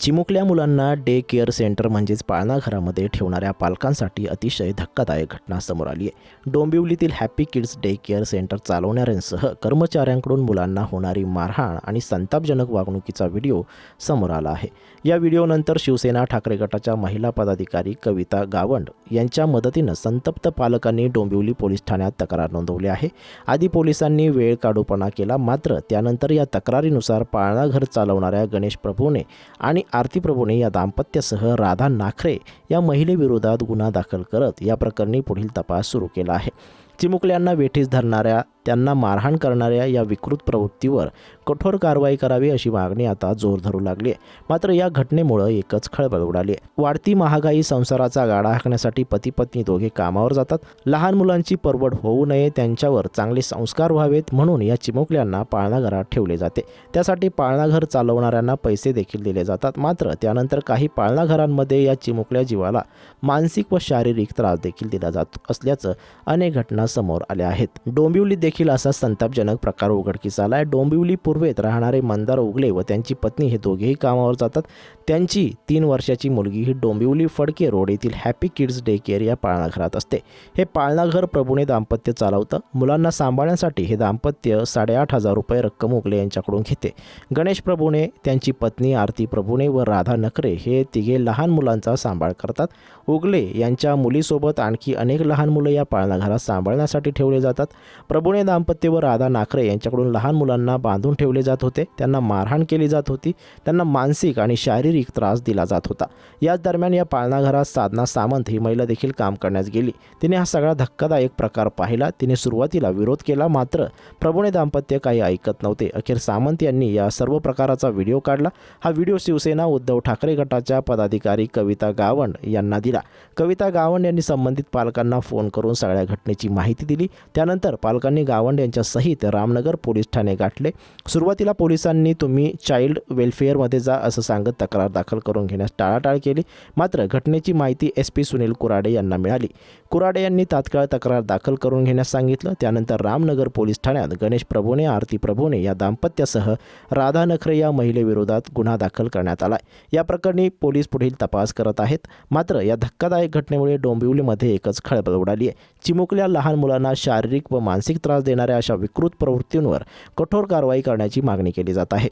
चिमुकल्या मुलांना day care centre म्हणजेच पाळणाघरामध्ये ठेवणाऱ्या पालकांसाठी अतिशय धक्कादायक घटना समोर आली आहे. डोंबिवलीतील happy kids day care centre चालवणाऱ्यांसह कर्मचाऱ्यांकडून मुलांना होणारी मारहाण आणि संतापजनक वागणुकीचा व्हिडिओ समोर आला आहे. या व्हिडिओनंतर शिवसेना ठाकरे गटाच्या महिला पदाधिकारी कविता गावंड यांच्या मदतीनं संतप्त पालकांनी डोंबिवली पोलीस ठाण्यात तक्रार नोंदवली आहे. आधी पोलिसांनी वेळ काढूपणा केला मात्र त्यानंतर या तक्रारीनुसार पाळणाघर चालवणाऱ्या गणेश प्रभूने आणि आरती प्रभूने या दाम्पत्यासह राधा नाखरे या महिलेविरोधात गुन्हा दाखल करत या प्रकरणी पुढील तपास सुरू केला आहे. चिमुकल्यांना वेठीस धरणाऱ्या त्यांना मारहाण करणाऱ्या या विकृत प्रवृत्तीवर कठोर कारवाई करावी अशी मागणी आता जोर धरू लागली आहे मात्र या घटनेमुळं एकच खळबळ उडाली आहे वाढती महागाई संसाराचा गाडा हाकण्यासाठी पती पत्नी दोघे कामावर जातात. लहान मुलांची परवड होऊ नये त्यांच्यावर चांगले संस्कार व्हावेत म्हणून या चिमुकल्यांना पाळणाघरात ठेवले जाते. त्यासाठी पाळणाघर चालवणाऱ्यांना पैसे देखील दिले जातात. मात्र त्यानंतर काही पाळणाघरांमध्ये या चिमुकल्या जीवाला मानसिक व शारीरिक त्रास देखील दिला जात असल्याचं अनेक घटना समोर आल्या आहेत. डोंबिवली देखील असा संतापजनक प्रकार उघडकीस आला आहे डोंबिवली पूर्वेत राहणारे मंदार उगले व त्यांची पत्नी हे दोघेही कामावर जातात. त्यांची तीन वर्षाची मुलगी ही डोंबिवली फडके रोड येथील हॅपी किड्स डे केअर या पाळणाघरात असते. हे पाळणाघर प्रभूने दाम्पत्य चालवतं. मुलांना सांभाळण्यासाठी हे दाम्पत्य साडेआठ हजार रुपये रक्कम उगले यांच्याकडून घेते. गणेश प्रभूने त्यांची पत्नी आरती प्रभूने व राधा नखरे हे तिघे लहान मुलांचा सांभाळ करतात. उगले यांच्या मुलीसोबत आणखी अनेक लहान मुलं या पाळणाघरात सांभाळण्यासाठी ठेवले जातात. प्रभूने दाम्पत्य व राधा नाखरे यांच्याकडून लहान मुलांना बांधून ठेवले जात होते. त्यांना मारहाण केली जात होती. त्यांना मानसिक आणि शारीरिक त्रास दिला जात होता. याच दरम्यान या पाळणाघरात साधना सामंत ही महिला देखील काम करण्यास गेली. तिने हा सगळा धक्कादायक प्रकार पाहिला. तिने सुरुवातीला विरोध केला. मात्र प्रभूने दाम्पत्य काही ऐकत नव्हते. अखेर सामंत यांनी या सर्व प्रकाराचा व्हिडिओ काढला. हा व्हिडिओ शिवसेना उद्धव ठाकरे गटाच्या पदाधिकारी कविता गावंड यांना दिला. कविता गावंड यांनी संबंधित पालकांना फोन करून सगळ्या घटनेची माहिती दिली. त्यानंतर पालकांनी गावंड यांच्यासहित रामनगर पोलीस ठाणे गाठले. सुरुवातीला पोलिसांनी तुम्ही चाइल्ड वेलफेअरमध्ये जा असं सांगत तक्रार दाखल करून घेण्यास टाळाटाळ केली. मात्र घटनेची माहिती एस पी सुनील कुराडे यांना मिळाली. कुराडे यांनी तात्काळ तक्रार दाखल करून घेण्यास सांगितलं. त्यानंतर रामनगर पोलीस ठाण्यात गणेश प्रभूने आरती प्रभूने या दाम्पत्यासह राधा नखरे या महिलेविरोधात गुन्हा दाखल करण्यात आला या प्रकरणी पोलीस पुढील तपास करत आहेत. मात्र या धक्कादायक घटनेमुळे डोंबिवलीमध्ये एकच खळबळ उडाली आहे. चिमुकल्या लहान मुलांना शारीरिक व मानसिक त्रास त्रास देणाऱ्या अशा विकृत प्रवृत्तींवर कठोर कारवाई करण्याची मागणी केली जात आहे.